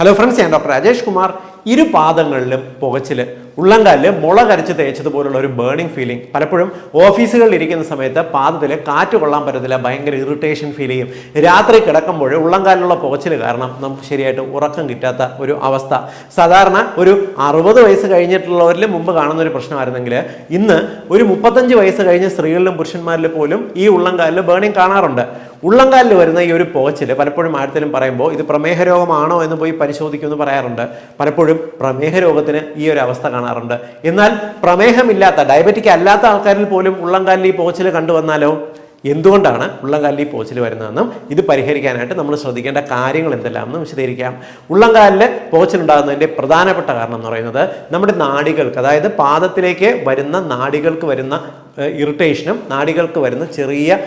Hello friends ഞാൻ doctor Rajesh Kumar ഇരു പാദങ്ങളിലും പുകച്ചിൽ ഉള്ളംകാലിൽ മുള കരച്ച് തേച്ചതുപോലുള്ള ഒരു ബേണിംഗ് ഫീലിംഗ് പലപ്പോഴും ഓഫീസുകളിൽ ഇരിക്കുന്ന സമയത്ത് പാദത്തിൽ കാറ്റ് കൊള്ളാൻ പറ്റത്തില്ല ഭയങ്കര ഇറിറ്റേഷൻ ഫീൽ ചെയ്യും. രാത്രി കിടക്കുമ്പോൾ ഉള്ളംകാലിലുള്ള പുകച്ചിൽ കാരണം നമുക്ക് ശരിയായിട്ട് ഉറക്കം കിട്ടാത്ത ഒരു അവസ്ഥ. സാധാരണ ഒരു അറുപത് വയസ്സ് കഴിഞ്ഞിട്ടുള്ളവരിൽ മുമ്പ് കാണുന്ന ഒരു പ്രശ്നമായിരുന്നെങ്കിൽ ഇന്ന് ഒരു മുപ്പത്തഞ്ച് വയസ്സ് കഴിഞ്ഞ സ്ത്രീകളിലും പുരുഷന്മാരിലും പോലും ഈ ഉള്ളംകാലിൽ ബേണിംഗ് കാണാറുണ്ട്. ഉള്ളംകാലിൽ വരുന്ന ഈ ഒരു പോച്ചിൽ പലപ്പോഴും ആഴത്തിലും പറയുമ്പോൾ ഇത് പ്രമേഹ രോഗമാണോ എന്ന് പോയി പരിശോധിക്കുമെന്ന് പറയാറുണ്ട്. പലപ്പോഴും പ്രമേഹ രോഗത്തിന് ഈ ഒരു അവസ്ഥ കാണാറുണ്ട്. എന്നാൽ പ്രമേഹമില്ലാത്ത ഡയബറ്റിക് അല്ലാത്ത ആൾക്കാരിൽ പോലും ഉള്ളംകാലിൽ ഈ പോച്ചിൽ കണ്ടുവന്നാലോ? എന്തുകൊണ്ടാണ് ഉള്ളംകാലിൽ ഈ പോച്ചിൽ വരുന്നതെന്നും ഇത് പരിഹരിക്കാനായിട്ട് നമ്മൾ ശ്രദ്ധിക്കേണ്ട കാര്യങ്ങൾ എന്തെല്ലാമെന്ന് വിശദീകരിക്കാം. ഉള്ളംകാലിൽ പോച്ചിലുണ്ടാകുന്നതിന്റെ പ്രധാനപ്പെട്ട കാരണം എന്ന് പറയുന്നത് നമ്മുടെ നാടികൾക്ക് അതായത് പാദത്തിലേക്ക് വരുന്ന നാടികൾക്ക് വരുന്ന ഇറിറ്റേഷനും നാടികൾക്ക് വരുന്ന ചെറിയ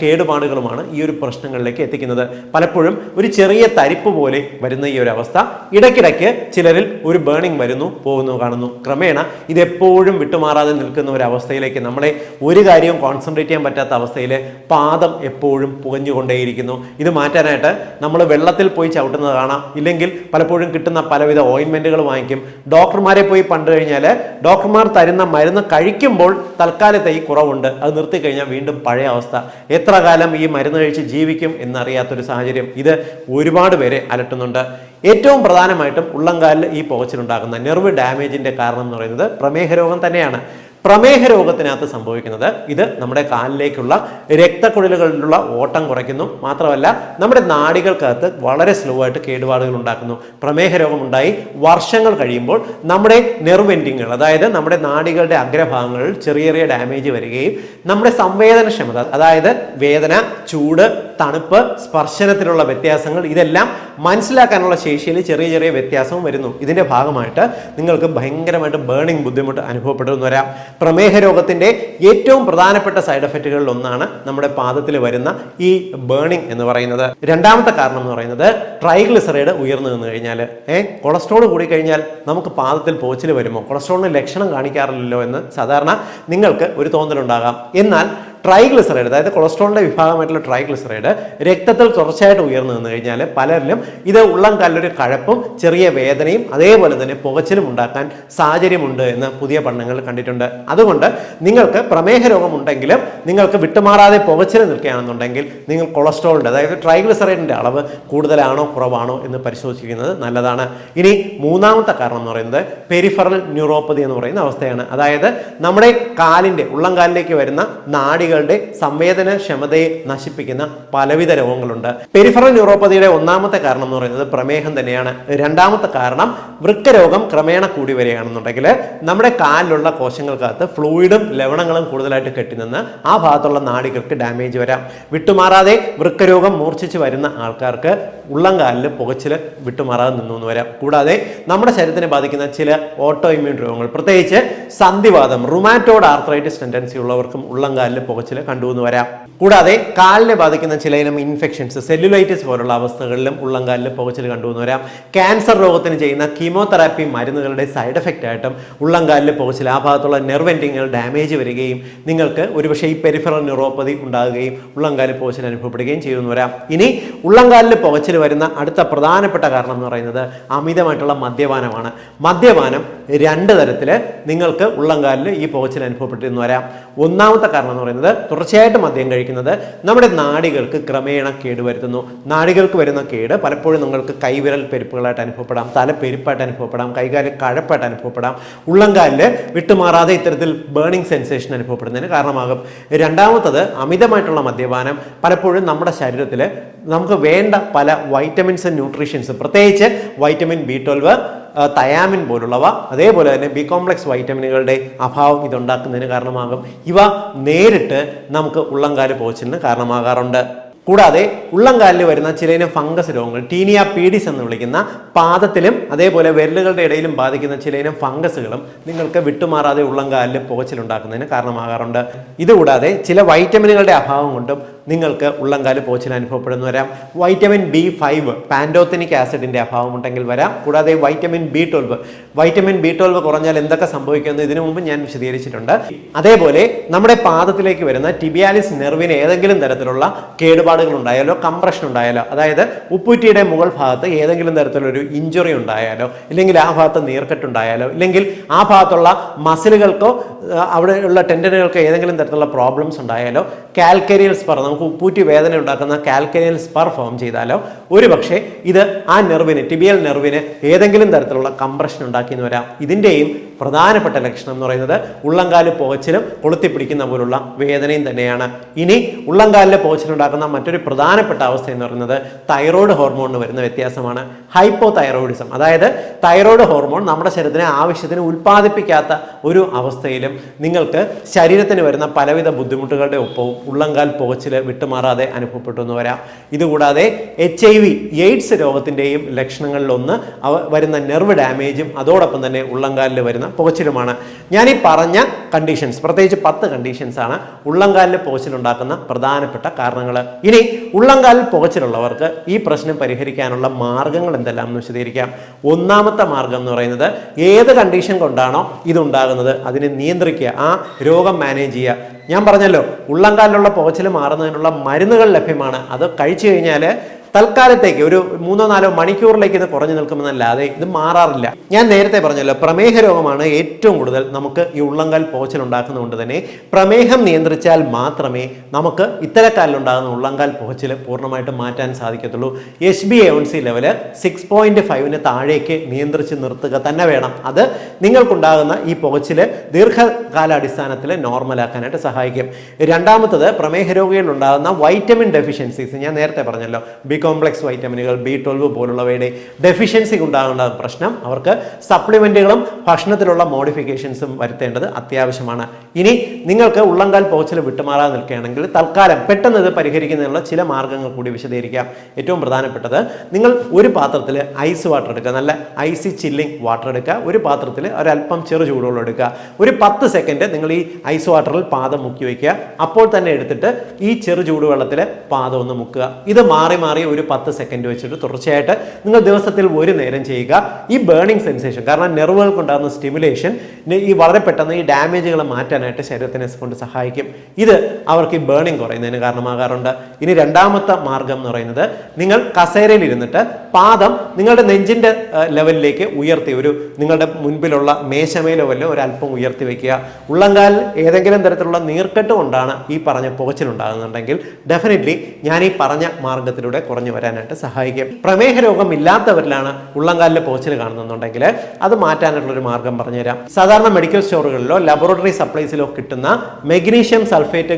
കേടുപാടുകളുമാണ് ഈ ഒരു പ്രശ്നങ്ങളിലേക്ക് എത്തിക്കുന്നത്. പലപ്പോഴും ഒരു ചെറിയ തരിപ്പ് പോലെ വരുന്ന ഈ ഒരു അവസ്ഥ ഇടയ്ക്കിടയ്ക്ക് ചിലരിൽ ഒരു ബേണിംഗ് വരുന്നു പോകുന്നു കാണുന്നു. ക്രമേണ ഇതെപ്പോഴും വിട്ടുമാറാതെ നിൽക്കുന്ന ഒരു അവസ്ഥയിലേക്ക് നമ്മളെ ഒരു കാര്യവും കോൺസെൻട്രേറ്റ് ചെയ്യാൻ പറ്റാത്ത അവസ്ഥയിൽ പാദം എപ്പോഴും പുകഞ്ഞുകൊണ്ടേയിരിക്കുന്നു. ഇത് മാറ്റാനായിട്ട് നമ്മൾ വെള്ളത്തിൽ പോയി ചവിട്ടുന്നത് കാണാം. ഇല്ലെങ്കിൽ പലപ്പോഴും കിട്ടുന്ന പലവിധ ഓയിൻമെന്റുകൾ വാങ്ങിക്കും. ഡോക്ടർമാരെ പോയി പണ്ട് കഴിഞ്ഞാൽ ഡോക്ടർമാർ തരുന്ന മരുന്ന് കഴിക്കുമ്പോൾ തൽക്കാലത്തെ ഈ കുറവുണ്ട്. അത് നിർത്തിക്കഴിഞ്ഞാൽ വീണ്ടും പഴയ അവസ്ഥ. എത്ര കാലം ഈ മരുന്ന് കഴിച്ച് ജീവിക്കും എന്നറിയാത്തൊരു സാഹചര്യം ഇത് ഒരുപാട് പേരെ അലട്ടുന്നുണ്ട്. ഏറ്റവും പ്രധാനമായിട്ടും ഉള്ളംകാലിൽ ഈ പോച്ചിലുണ്ടാകുന്ന നെർവ് ഡാമേജിന്റെ കാരണം എന്ന് പറയുന്നത് പ്രമേഹ രോഗം തന്നെയാണ്. പ്രമേഹ രോഗത്തിനകത്ത് സംഭവിക്കുന്നത് ഇത് നമ്മുടെ കാലിലേക്കുള്ള രക്തക്കുഴലുകളിലുള്ള ഓട്ടം കുറയ്ക്കുന്നു. മാത്രമല്ല നമ്മുടെ നാടികൾക്കകത്ത് വളരെ സ്ലോ ആയിട്ട് കേടുപാടുകൾ ഉണ്ടാക്കുന്നു. പ്രമേഹ രോഗമുണ്ടായി വർഷങ്ങൾ കഴിയുമ്പോൾ നമ്മുടെ നെർവെൻഡിങ്ങുകൾ അതായത് നമ്മുടെ നാടികളുടെ അഗ്രഭാഗങ്ങളിൽ ചെറിയ ചെറിയ ഡാമേജ് വരികയും നമ്മുടെ സംവേദനക്ഷമത അതായത് വേദന ചൂട് തണുപ്പ് സ്പർശനത്തിലുള്ള വ്യത്യാസങ്ങൾ ഇതെല്ലാം മനസ്സിലാക്കാനുള്ള ശേഷിയിൽ ചെറിയ ചെറിയ വ്യത്യാസവും വരുന്നു. ഇതിന്റെ ഭാഗമായിട്ട് നിങ്ങൾക്ക് ഭയങ്കരമായിട്ട് ബേണിംഗ് ബുദ്ധിമുട്ട് അനുഭവപ്പെട്ടു വരാം പ്രമേഹ രോഗത്തിന്റെ ഏറ്റവും പ്രധാനപ്പെട്ട സൈഡ് എഫക്റ്റുകളിൽ ഒന്നാണ് നമ്മുടെ പാദത്തിൽ വരുന്ന ഈ ബേണിംഗ് എന്ന് പറയുന്നത്. രണ്ടാമത്തെ കാരണം എന്ന് പറയുന്നത് ട്രൈഗ്ലിസറൈഡ് ഉയർന്നു നിന്ന് കഴിഞ്ഞാൽ ഏഹ് കൊളസ്ട്രോൾ കൂടി കഴിഞ്ഞാൽ നമുക്ക് പാദത്തിൽ പോച്ചിൽ വരുമോ? കൊളസ്ട്രോളിന് ലക്ഷണം കാണിക്കാറില്ലല്ലോ എന്ന് സാധാരണ നിങ്ങൾക്ക് ഒരു തോന്നലുണ്ടാകാം. എന്നാൽ ട്രൈഗ്ലിസറൈഡ് അതായത് കൊളസ്ട്രോളിന്റെ വിഭാഗമായിട്ടുള്ള ട്രൈഗ്ലിസറൈഡ് രക്തത്തിൽ തുടർച്ചയായിട്ട് ഉയർന്നു നിന്ന് കഴിഞ്ഞാൽ പലരിലും ഇത് ഉള്ളം കല്ലൊരു കഴപ്പും ചെറിയ വേദനയും അതേപോലെ തന്നെ പുകച്ചിലും ഉണ്ടാക്കാൻ സാഹചര്യമുണ്ട് എന്ന് പുതിയ പഠനങ്ങൾ കണ്ടിട്ടുണ്ട്. അതുകൊണ്ട് നിങ്ങൾക്ക് പ്രമേഹ രോഗമുണ്ടെങ്കിലും നിങ്ങൾക്ക് വിട്ടുമാറാതെ പുകച്ചിൽ നിൽക്കുകയാണെന്നുണ്ടെങ്കിൽ നിങ്ങൾ കൊളസ്ട്രോളിന്റെ അതായത് ട്രൈഗ്ലിസറൈഡിന്റെ അളവ് കൂടുതലാണോ കുറവാണോ എന്ന് പരിശോധിക്കുന്നത് നല്ലതാണ്. ഇനി മൂന്നാമത്തെ കാരണം എന്ന് പറയുന്നത് പെരിഫറൽ ന്യൂറോപ്പതി എന്ന് പറയുന്ന അവസ്ഥയാണ്. അതായത് നമ്മുടെ കാലിന്റെ ഉള്ളംകാലിലേക്ക് വരുന്ന നാടികളുടെ സംവേദനക്ഷമതയെ നശിപ്പിക്കുന്ന പലവിധ രോഗങ്ങളുണ്ട്. പെരിഫറൽ ന്യൂറോപ്പതിയുടെ ഒന്നാമത്തെ കാരണം എന്ന് പറയുന്നത് പ്രമേഹം തന്നെയാണ്. രണ്ടാമത്തെ കാരണം വൃക്കരോഗം ക്രമേണ കൂടി വരികയാണെന്നുണ്ടെങ്കിൽ നമ്മുടെ കാലിലുള്ള കോശങ്ങൾക്കകത്ത് ഫ്ലൂയിഡും ലവണങ്ങളും കൂടുതലായിട്ട് കെട്ടിനിന്ന് ആ ഭാഗത്തുള്ള നാടികൾക്ക് ഡാമേജ് വരാം. വിട്ടുമാറാതെ വൃക്കരോഗം മൂർച്ഛിച്ച് വരുന്ന ആൾക്കാർക്ക് ഉള്ളംകാലിൽ പുകച്ചിൽ വിട്ടുമാറാതെ നിന്നു വരാം. കൂടാതെ നമ്മുടെ ശരീരത്തിനെ ബാധിക്കുന്ന ചില ഓട്ടോ ഇമ്മ്യൂൺ രോഗങ്ങൾ പ്രത്യേകിച്ച് സന്ധിവാദം റുമാറ്റോഡ് ആർത്രൈറ്റിസ് ടെൻഡൻസി ഉള്ളവർക്കും ഉള്ളംകാലിൽ പുകച്ചിൽ കണ്ടുവന്ന് വരാം. കൂടാതെ കാലിനെ ബാധിക്കുന്ന ചില ഇനം ഇൻഫെക്ഷൻസ് സെല്ലുലൈറ്റിസ് പോലുള്ള അവസ്ഥകളിലും ഉള്ളംകാലിൽ പുകച്ചിൽ കണ്ടുവന്ന് വരാം. ക്യാൻസർ രോഗത്തിന് ചെയ്യുന്ന കീമോതെറാപ്പി മരുന്നുകളുടെ സൈഡ് എഫക്റ്റ് ആയിട്ടും ഉള്ളംകാലിൽ പുകച്ചിൽ ആ ഭാഗത്തുള്ള നെർവ് എൻഡിങ്ങുകൾ ഡാമേജ് വരികയും നിങ്ങൾക്ക് ഒരുപക്ഷെ ഈ പെരിഫറൽ ന്യൂറോപ്പതി ഉണ്ടാകുകയും ഉള്ളംകാലിൽ പുകച്ചിൽ അനുഭവപ്പെടുകയും ചെയ്യുമെന്ന് വരാം. ഇനി ഉള്ളംകാലിൽ പുകച്ചിൽ വരുന്ന അടുത്ത പ്രധാനപ്പെട്ട കാരണം എന്ന് പറയുന്നത് അമിതമായിട്ടുള്ള മദ്യപാനമാണ്. മദ്യപാനം രണ്ട് തരത്തിൽ നിങ്ങൾക്ക് ഉള്ളംകാലിൽ ഈ പുകച്ചിൽ അനുഭവപ്പെട്ടിരുന്നു വരാം. ഒന്നാമത്തെ കാരണം എന്ന് പറയുന്നത് തുടർച്ചയായിട്ട് മദ്യം കഴിക്കുന്നത് നമ്മുടെ നാടികൾക്ക് ക്രമേണ കേട് വരുത്തുന്നു. നാടികൾക്ക് വരുന്ന കേട് പലപ്പോഴും നിങ്ങൾക്ക് കൈവിരൽ പെരുപ്പുകളായിട്ട് അനുഭവപ്പെടാം തല പെരുപ്പായിട്ട് അനുഭവപ്പെടാം കൈകാൽ കഴപ്പായിട്ട് അനുഭവപ്പെടാം ഉള്ളംകാലിൽ വിട്ടുമാറാതെ ഇത്തരത്തിൽ ബേണിംഗ് സെൻസേഷൻ അനുഭവപ്പെടുന്നതിന് കാരണമാകും. രണ്ടാമത്തത് അമിതമായിട്ടുള്ള മദ്യപാനം. പലപ്പോഴും നമ്മുടെ ശരീരത്തിൽ നമുക്ക് വേണ്ട പല വൈറ്റമിൻസ് ആൻഡ് ന്യൂട്രീഷൻസ് പ്രത്യേകിച്ച് വൈറ്റമിൻ ബി ട്വൽവ് തയാമിൻ പോലുള്ളവ അതേപോലെ തന്നെ ബി കോംപ്ലക്സ് വൈറ്റമിനുകളുടെ അഭാവം ഇതുണ്ടാക്കുന്നതിന് കാരണമാകും. ഇവ നേരിട്ട് നമുക്ക് ഉള്ളംകാൽ പോച്ചിലിന് കാരണമാകാറുണ്ട്. കൂടാതെ ഉള്ളംകാലിൽ വരുന്ന ചിലയിനം ഫംഗസ് രോഗങ്ങൾ ടീനിയ പീഡിസ് എന്ന് വിളിക്കുന്ന പാദത്തിലും അതേപോലെ വിരലുകളുടെ ഇടയിലും ബാധിക്കുന്ന ചിലയിനം ഫംഗസുകളും നിങ്ങൾക്ക് വിട്ടുമാറാതെ ഉള്ളംകാലിൽ പോച്ചിലുണ്ടാക്കുന്നതിന് കാരണമാകാറുണ്ട്. ഇതുകൂടാതെ ചില വൈറ്റമിനുകളുടെ അഭാവം കൊണ്ടും നിങ്ങൾക്ക് ഉള്ളംകാൽ പോച്ചിൽ അനുഭവപ്പെടുന്നു വരാം. വൈറ്റമിൻ ബി ഫൈവ് പാൻഡോത്തനിക് ആസിഡിന്റെ അഭാവം ഉണ്ടെങ്കിൽ വരാം. കൂടാതെ vitamin B twelve vitamin B twelve കുറഞ്ഞാൽ എന്തൊക്കെ സംഭവിക്കുമെന്ന് ഇതിനു മുമ്പ് ഞാൻ വിശദീകരിച്ചിട്ടുണ്ട്. അതേപോലെ നമ്മുടെ പാദത്തിലേക്ക് വരുന്ന ടിബിയാലിസ് നെർവിന് ഏതെങ്കിലും തരത്തിലുള്ള കേടുപാടുകൾ ഉണ്ടായാലോ കംപ്രഷൻ ഉണ്ടായാലോ അതായത് ഉപ്പൂറ്റിയുടെ മുകൾ ഭാഗത്ത് ഏതെങ്കിലും തരത്തിലൊരു ഇഞ്ചുറി ഉണ്ടായാലോ ഇല്ലെങ്കിൽ ആ ഭാഗത്ത് നീർക്കെട്ടുണ്ടായാലോ ഇല്ലെങ്കിൽ ആ ഭാഗത്തുള്ള മസിലുകൾക്കോ അവിടെയുള്ള ടെൻഡനുകൾക്കോ ഏതെങ്കിലും തരത്തിലുള്ള പ്രോബ്ലംസ് ഉണ്ടായാലോ കാൽക്കരിയൽസ് സ്പർ നമുക്ക് ഉപ്പൂറ്റി വേദന ഉണ്ടാക്കുന്ന കാൽക്കനിയൽ സ്പർ ഫോം ചെയ്താലോ? ഒരു പക്ഷേ ഇത് ആ നെർവിന് ടിബിയൽ നെർവിന് ഏതെങ്കിലും തരത്തിലുള്ള കംപ്രഷൻ ഉണ്ടാക്കിയെന്ന് വരാം. ഇതിന്റെയും പ്രധാനപ്പെട്ട ലക്ഷണം എന്ന് പറയുന്നത് ഉള്ളംകാൽ പുകച്ചിലും കൊളുത്തിപ്പിടിക്കുന്ന പോലുള്ള വേദനയും തന്നെയാണ്. ഇനി ഉള്ളംകാലിലെ പോച്ചിലുണ്ടാക്കുന്ന മറ്റൊരു പ്രധാനപ്പെട്ട അവസ്ഥ എന്ന് പറയുന്നത് തൈറോയ്ഡ് ഹോർമോണിന് വരുന്ന വ്യത്യാസമാണ്. ഹൈപ്പോ തൈറോയിഡിസം അതായത് തൈറോയ്ഡ് ഹോർമോൺ നമ്മുടെ ശരീരത്തിന് ആവശ്യത്തിന് ഉൽപ്പാദിപ്പിക്കാത്ത ഒരു അവസ്ഥയിലും നിങ്ങൾക്ക് ശരീരത്തിന് വരുന്ന പലവിധ ബുദ്ധിമുട്ടുകളുടെ ഒപ്പവും ഉള്ളംകാൽ പുകച്ചിൽ വിട്ടുമാറാതെ അനുഭവപ്പെട്ടു എന്ന് വരാം. ഇതുകൂടാതെ എച്ച് ഐ വി എയ്ഡ്സ് രോഗത്തിന്റെയും ലക്ഷണങ്ങളിലൊന്ന് വരുന്ന നെർവ് ഡാമേജും അതോടൊപ്പം തന്നെ ഉള്ളംകാലിൽ വരുന്ന പുകച്ചിലുമാണ്. ഞാൻ ഈ പറഞ്ഞ കണ്ടീഷൻസ് പ്രത്യേകിച്ച് പത്ത് കണ്ടീഷൻസ് ആണ് ഉള്ളംകാലിൽ പോകച്ചിലുണ്ടാക്കുന്ന പ്രധാനപ്പെട്ട കാരണങ്ങൾ. ഇനി ഉള്ളംകാലിൽ പോകച്ചിലുള്ളവർക്ക് ഈ പ്രശ്നം പരിഹരിക്കാനുള്ള മാർഗങ്ങൾ എന്തെല്ലാം എന്ന് വിശദീകരിക്കാം. ഒന്നാമത്തെ മാർഗം എന്ന് പറയുന്നത് ഏത് കണ്ടീഷൻ കൊണ്ടാണോ ഇതുണ്ടാകുന്നത്? അതിനെ നിയന്ത്രിക്കുക ആ രോഗം മാനേജ് ചെയ്യുക. ഞാൻ പറഞ്ഞല്ലോ ഉള്ളംകാലിലുള്ള പോകച്ചിൽ മാറുന്നതിനുള്ള മരുന്നുകൾ ലഭ്യമാണ്. അത് കഴിച്ചു കഴിഞ്ഞാൽ തൽക്കാലത്തേക്ക് ഒരു മൂന്നോ നാലോ മണിക്കൂറിലേക്ക് ഇത് കുറഞ്ഞു നിൽക്കുമെന്നല്ലാതെ ഇത് മാറാറില്ല. ഞാൻ നേരത്തെ പറഞ്ഞല്ലോ പ്രമേഹ രോഗമാണ് ഏറ്റവും കൂടുതൽ നമുക്ക് ഈ ഉള്ളങ്കാൽ പോച്ചൽ ഉണ്ടാക്കുന്നതുകൊണ്ട് തന്നെ പ്രമേഹം നിയന്ത്രിച്ചാൽ മാത്രമേ നമുക്ക് ഇത്തരക്കാലിലുണ്ടാകുന്ന ഉള്ളങ്കാൽ പോച്ചൽ പൂർണമായിട്ട് മാറ്റാൻ സാധിക്കത്തുള്ളൂ. H B A C level six point ഫൈവിന് താഴേക്ക് നിയന്ത്രിച്ച് നിർത്തുക തന്നെ വേണം. അത് നിങ്ങൾക്കുണ്ടാകുന്ന ഈ പുകച്ചിൽ ദീർഘകാലാടിസ്ഥാനത്തിൽ നോർമലാക്കാനായിട്ട് സഹായിക്കും. രണ്ടാമത്തത് പ്രമേഹ രോഗികളിൽ ഉണ്ടാകുന്ന വൈറ്റമിൻ ഡെഫിഷ്യൻസീസ് ഞാൻ നേരത്തെ പറഞ്ഞല്ലോ കോംപ്ലക്സ് വൈറ്റമിനുകൾ ബി ട്വൽവ് പോലുള്ളവയുടെ ഡെഫിഷ്യൻസി ഉണ്ടാകുന്ന പ്രശ്നം. അവർക്ക് സപ്ലിമെന്റുകളും ഭക്ഷണത്തിലുള്ള മോഡിഫിക്കേഷൻസും വരുത്തേണ്ടത് അത്യാവശ്യമാണ്. ഇനി നിങ്ങൾക്ക് ഉള്ളങ്കാൽ പോച്ചൽ വിട്ടുമാറാതെ നിൽക്കുകയാണെങ്കിൽ തൽക്കാലം പെട്ടെന്ന് ഇത് പരിഹരിക്കുന്നതിനുള്ള ചില മാർഗങ്ങൾ കൂടി വിശദീകരിക്കാം. ഏറ്റവും പ്രധാനപ്പെട്ടത് നിങ്ങൾ ഒരു പാത്രത്തിൽ ഐസ് വാട്ടർ എടുക്കുക. നല്ല ഐസി ചില്ലിംഗ് വാട്ടർ എടുക്കുക. ഒരു പാത്രത്തിൽ ഒരല്പം ചെറു ചൂടുവെള്ളം എടുക്കുക. ഒരു പത്ത് സെക്കൻഡ് നിങ്ങൾ ഈ ഐസ് വാട്ടറിൽ പാദം മുക്കി വയ്ക്കുക. അപ്പോൾ തന്നെ എടുത്തിട്ട് ഈ ചെറു ചൂടുവെള്ളത്തിൽ പാദം ഒന്ന് മുക്കുക. ഇത് മാറി മാറി ഒരു പത്ത് സെക്കൻഡ് വെച്ചിട്ട് തുടർച്ചയായിട്ട് നിങ്ങൾ ദിവസത്തിൽ ഒരു നേരം ചെയ്യുക. ഈ ബേണിംഗ് സെൻസേഷൻ കാരണം നെർവുകൾക്ക് ഉണ്ടാകുന്ന സ്റ്റിമുലേഷൻ ഈ വളരെ പെട്ടെന്ന് ഈ ഡാമേജുകൾ മാറ്റാനായിട്ട് ശരീരത്തിനെ കൊണ്ട് സഹായിക്കും. ഇത് അവർക്ക് ഈ ബേണിംഗ് കുറയുന്നതിന് കാരണമാകാറുണ്ട്. ഇനി രണ്ടാമത്തെ മാർഗം എന്ന് പറയുന്നത് നിങ്ങൾ കസേരയിൽ ഇരുന്നിട്ട് പാദം നിങ്ങളുടെ നെഞ്ചിന്റെ ലെവലിലേക്ക് ഉയർത്തി ഒരു നിങ്ങളുടെ മുൻപിലുള്ള മേശമേലോ വല്ലോ ഒരല്പം ഉയർത്തി വെക്കുക. ഉള്ളങ്കാൽ ഏതെങ്കിലും തരത്തിലുള്ള നീർക്കെട്ട് കൊണ്ടാണ് ഈ പറഞ്ഞ പുകച്ചിലുണ്ടാകുന്നുണ്ടെങ്കിൽ ഡെഫിനറ്റ്ലി ഞാൻ ഈ പറഞ്ഞ മാർഗത്തിലൂടെ കുറഞ്ഞു വരാനായിട്ട് സഹായിക്കും. പ്രമേഹ രോഗം ഇല്ലാത്തവരിലാണ് ഉള്ളംകാലിലെ പോച്ചിൽ കാണുന്നുണ്ടെങ്കിൽ അത് മാറ്റാനുള്ള ഒരു മാർഗം പറഞ്ഞുതരാം. സാധാരണ മെഡിക്കൽ സ്റ്റോറുകളിലോ ലബോറട്ടറി സപ്ലൈസിലോ കിട്ടുന്ന മെഗ്നീഷ്യം സൾഫേറ്റ്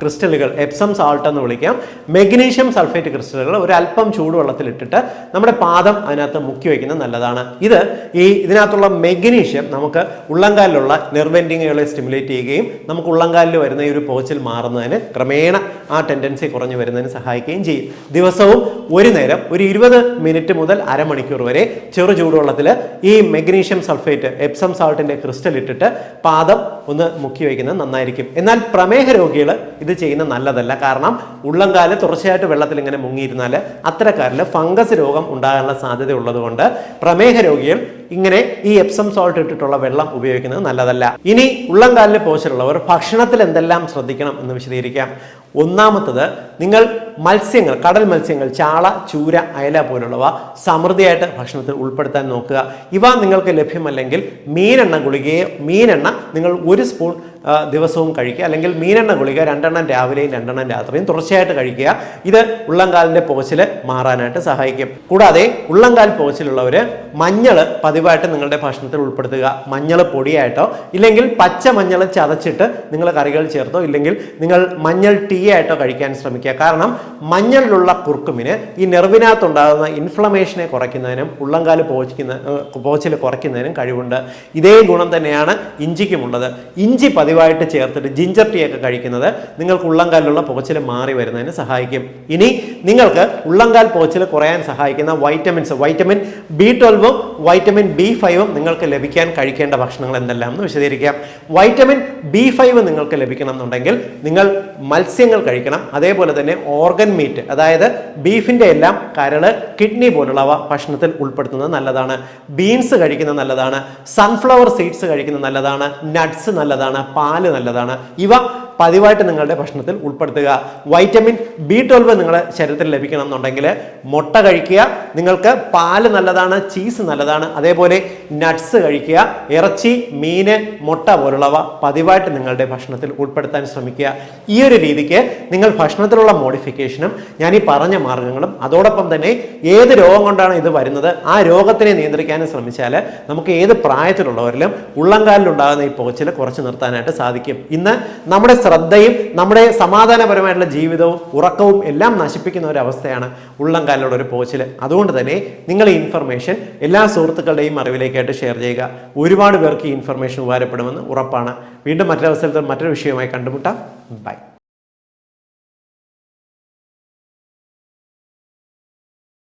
ക്രിസ്റ്റലുകൾ എപ്സം സാൾട്ട് എന്ന് വിളിക്കാം. മെഗ്നീഷ്യം സൾഫേറ്റ് ക്രിസ്റ്റലുകൾ ഒരു അല്പം ചൂടുവെള്ളത്തിൽ ഇട്ടിട്ട് നമ്മുടെ പാദം അതിനകത്ത് മുക്കി വയ്ക്കുന്നത് നല്ലതാണ്. ഇത് ഈ ഇതിനകത്തുള്ള മെഗ്നീഷ്യം നമുക്ക് ഉള്ളംകാലിലുള്ള നിർവെൻഡിങ്ങുകളെ സ്റ്റിമുലേറ്റ് ചെയ്യുകയും നമുക്ക് ഉള്ളംകാലിൽ വരുന്ന ഈ ഒരു പോച്ചിൽ മാറുന്നതിന് ക്രമേണ ആ ടെൻഡൻസി കുറഞ്ഞു വരുന്നതിന് സഹായിക്കുകയും ചെയ്യും. ദിവസവും ഒരു നേരം ഒരു ഇരുപത് മിനിറ്റ് മുതൽ അരമണിക്കൂർ വരെ ചെറു ചൂടുവെള്ളത്തിൽ ഈ മെഗ്നീഷ്യം സൾഫേറ്റ് എപ്സം സാൾട്ടിന്റെ ക്രിസ്റ്റൽ ഇട്ടിട്ട് പാദം ഒന്ന് മുക്കി വയ്ക്കുന്നത് നന്നായിരിക്കും. എന്നാൽ പ്രമേഹ രോഗികൾ ഇത് ചെയ്യുന്നത് നല്ലതല്ല. കാരണം ഉള്ളംകാൽ തുടർച്ചയായിട്ട് വെള്ളത്തിൽ ഇങ്ങനെ മുങ്ങിയിരുന്നാൽ അത്തരക്കാരിൽ ഫംഗസ് രോഗം ഉണ്ടാകാനുള്ള സാധ്യത ഉള്ളതുകൊണ്ട് പ്രമേഹ രോഗികൾ ഇങ്ങനെ ഈ എപ്സം സോൾട്ട് ഇട്ടിട്ടുള്ള വെള്ളം ഉപയോഗിക്കുന്നത് നല്ലതല്ല. ഇനി ഉള്ളംകാലിൽ പോച്ചിലുള്ളവർ ഭക്ഷണത്തിൽ എന്തെല്ലാം ശ്രദ്ധിക്കണം എന്ന് വിശദീകരിക്കാം. ഒന്നാമത്തത് നിങ്ങൾ മത്സ്യങ്ങൾ കടൽ മത്സ്യങ്ങൾ ചാള ചൂര അയല പോലുള്ളവ സമൃദ്ധിയായിട്ട് ഭക്ഷണത്തിൽ ഉൾപ്പെടുത്താൻ നോക്കുക. ഇവ നിങ്ങൾക്ക് ലഭ്യമല്ലെങ്കിൽ മീനെണ്ണ ഗുളികയെ മീനെണ്ണ നിങ്ങൾ ഒരു സ്പൂൺ ദിവസവും കഴിക്കുക. അല്ലെങ്കിൽ മീനെണ്ണ ഗുളിക രണ്ടെണ്ണം രാവിലെയും രണ്ടെണ്ണം രാത്രിയും തുടർച്ചയായിട്ട് കഴിക്കുക. ഇത് ഉള്ളംകാലിന്റെ പോച്ചിൽ മാറാനായിട്ട് സഹായിക്കും. കൂടാതെ ഉള്ളംകാൽ പോച്ചിലുള്ളവർ മഞ്ഞൾ പതിവായിട്ട് നിങ്ങളുടെ ഭക്ഷണത്തിൽ ഉൾപ്പെടുത്തുക. മഞ്ഞൾ പൊടിയായിട്ടോ ഇല്ലെങ്കിൽ പച്ച മഞ്ഞൾ ചതച്ചിട്ട് നിങ്ങൾ കറികൾ ചേർത്തോ ഇല്ലെങ്കിൽ നിങ്ങൾ മഞ്ഞൾ ടീ ആയിട്ടോ കഴിക്കാൻ ശ്രമിക്കുക. കാരണം മഞ്ഞളിലുള്ള കുർക്കുമിന് ഈ നെർവിനകത്തുണ്ടാകുന്ന ഇൻഫ്ലമേഷനെ കുറയ്ക്കുന്നതിനും ഉള്ളംകാൽ പോച്ചിക്കുന്ന പോച്ചിൽ കുറയ്ക്കുന്നതിനും കഴിവുണ്ട്. ഇതേ ഗുണം തന്നെയാണ് ഇഞ്ചിക്കുമുള്ളത്. ഇഞ്ചി പതിവായി പതിവായിട്ട് ചേർത്തിട്ട് ജിഞ്ചർ ടീ ഒക്കെ കഴിക്കുന്നത് നിങ്ങൾക്ക് ഉള്ളംകാലിലുള്ള പുകച്ചിൽ മാറി വരുന്നതിന് സഹായിക്കും. ഇനി നിങ്ങൾക്ക് ഉള്ളംകാൽ പുകച്ചിൽ കുറയാൻ സഹായിക്കുന്ന വൈറ്റമിൻസ് വൈറ്റമിൻ ബി ട്വൽവും വൈറ്റമിൻ ബി ഫൈവും നിങ്ങൾക്ക് ലഭിക്കാൻ കഴിക്കേണ്ട ഭക്ഷണങ്ങൾ എന്തെല്ലാം എന്ന് വിശദീകരിക്കാം. വൈറ്റമിൻ ബി ഫൈവ് നിങ്ങൾക്ക് ലഭിക്കണം എന്നുണ്ടെങ്കിൽ നിങ്ങൾ മത്സ്യങ്ങൾ കഴിക്കണം. അതേപോലെ തന്നെ ഓർഗൻ മീറ്റ് അതായത് ബീഫിന്റെ എല്ലാം കരൾ കിഡ്നി പോലുള്ളവ ഭക്ഷണത്തിൽ ഉൾപ്പെടുത്തുന്നത് നല്ലതാണ്. ബീൻസ് കഴിക്കുന്നത് നല്ലതാണ്. സൺഫ്ലവർ സീഡ്സ് കഴിക്കുന്നത് നല്ലതാണ്. നട്ട്സ് നല്ലതാണ്. പാൽ നല്ലതാണ്. ഇവ പതിവായിട്ട് നിങ്ങളുടെ ഭക്ഷണത്തിൽ ഉൾപ്പെടുത്തുക. വൈറ്റമിൻ ബി ട്വൽവ് നിങ്ങളുടെ ശരീരത്തിൽ ലഭിക്കണം എന്നുണ്ടെങ്കിൽ മുട്ട കഴിക്കുക. നിങ്ങൾക്ക് പാൽ നല്ലതാണ് ചീസ് നല്ലതാണ് അതേപോലെ നട്ട്സ് കഴിക്കുക. ഇറച്ചി മീന് മുട്ട പോലുള്ളവ പതിവായിട്ട് നിങ്ങളുടെ ഭക്ഷണത്തിൽ ഉൾപ്പെടുത്താൻ ശ്രമിക്കുക. ഈ ഒരു രീതിക്ക് നിങ്ങൾ ഭക്ഷണത്തിലുള്ള മോഡിഫിക്കേഷനും ഞാൻ ഈ പറഞ്ഞ മാർഗങ്ങളും അതോടൊപ്പം തന്നെ ഏത് രോഗം കൊണ്ടാണ് ഇത് വരുന്നത് ആ രോഗത്തിനെ നിയന്ത്രിക്കാനും ശ്രമിച്ചാൽ നമുക്ക് ഏത് പ്രായത്തിലുള്ളവരിലും ഉള്ളംകാലിലുണ്ടാകുന്ന ഈ പുകച്ചിൽ കുറച്ച് നിർത്താനായിട്ട് സാധിക്കും. ഇന്ന് നമ്മുടെ ശ്രദ്ധയും നമ്മുടെ സമാധാനപരമായിട്ടുള്ള ജീവിതവും ഉറക്കവും എല്ലാം നശിപ്പിക്കുന്ന ഒരു അവസ്ഥയാണ് ഉള്ളംകാലിലുള്ള ഒരു പോച്ചിൽ അതുകൊണ്ട് തന്നെ നിങ്ങൾ ഈ ഇൻഫർമേഷൻ എല്ലാ സുഹൃത്തുക്കളുടെയും അറിവിലേക്കായിട്ട് ഷെയർ ചെയ്യുക. ഒരുപാട് പേർക്ക് ഈ ഇൻഫർമേഷൻ ഉപകാരപ്പെടുമെന്ന് ഉറപ്പാണ്. വീണ്ടും മറ്റൊരവസരത്തിൽ മറ്റൊരു വിഷയവുമായി കണ്ടുമുട്ടാം. ബൈ